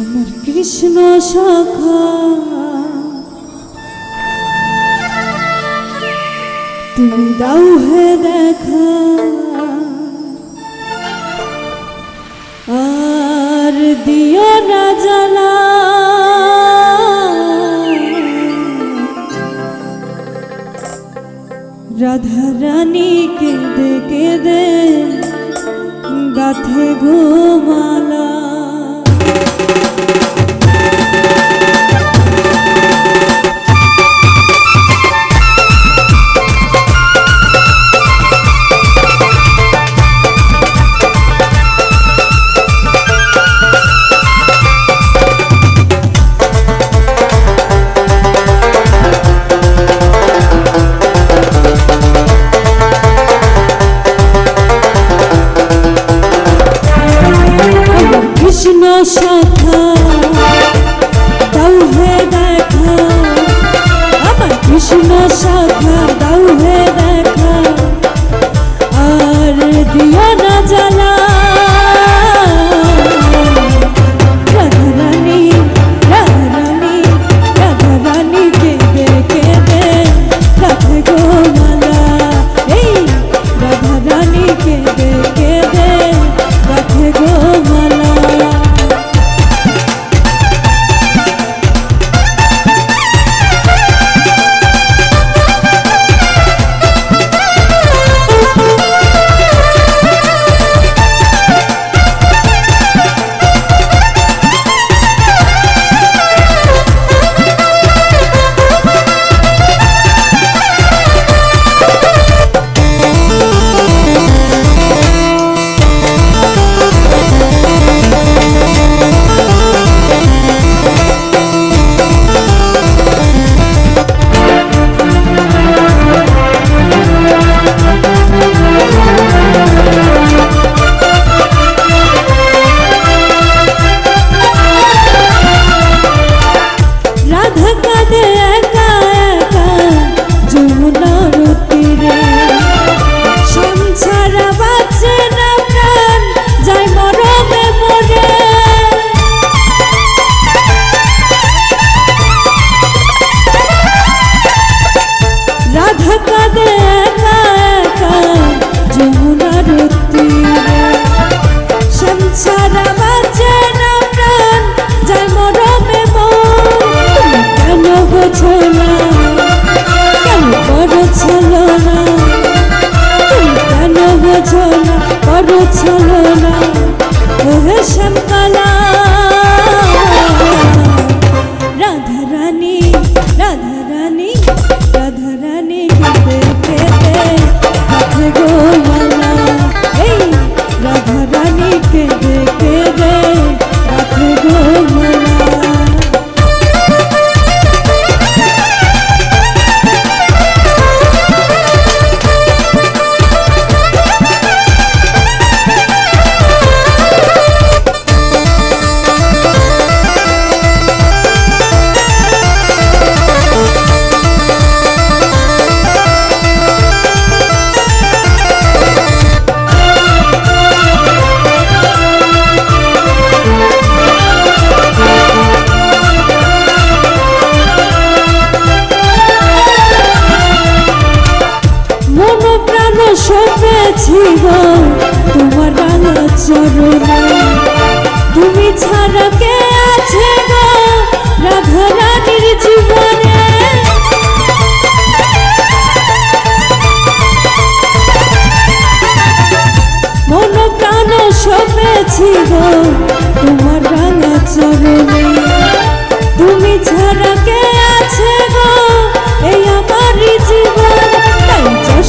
আমার কৃষ্ণ সখা তুমি দাও হে দেখা। আর দিও না জ্বালা রাধা রানী কেঁদে কেঁদে গাথে ঘুমালা। শ্যামকালা রাধা রানী রাধা রানী রাধা রানী কেঁদে হাতে গো প্রাণ সপেছিল তোমার রাঙা চরণে। তুমি ছাড়া কে আছে গো রাধা রানীর জীবনে? মন প্রাণ সপেছিল তোমার রাঙা চরণে। তুমি ছাড়া কে আছে গো এই আমারই জীবন? তাই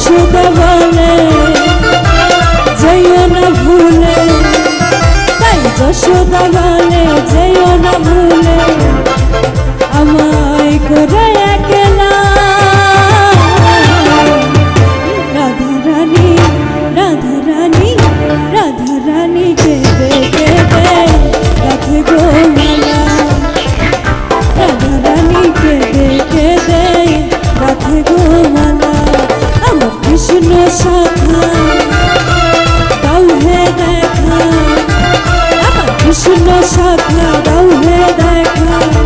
করে একলা। রাধা রানী রাধা রানী রাধা রানী দেবে দেবে রাধে রানী দেবে দেবে রাধে গো মালা। আমার কৃষ্ণ সাধা, দাও হে দেখা। আমার কৃষ্ণ সাধা দেখা।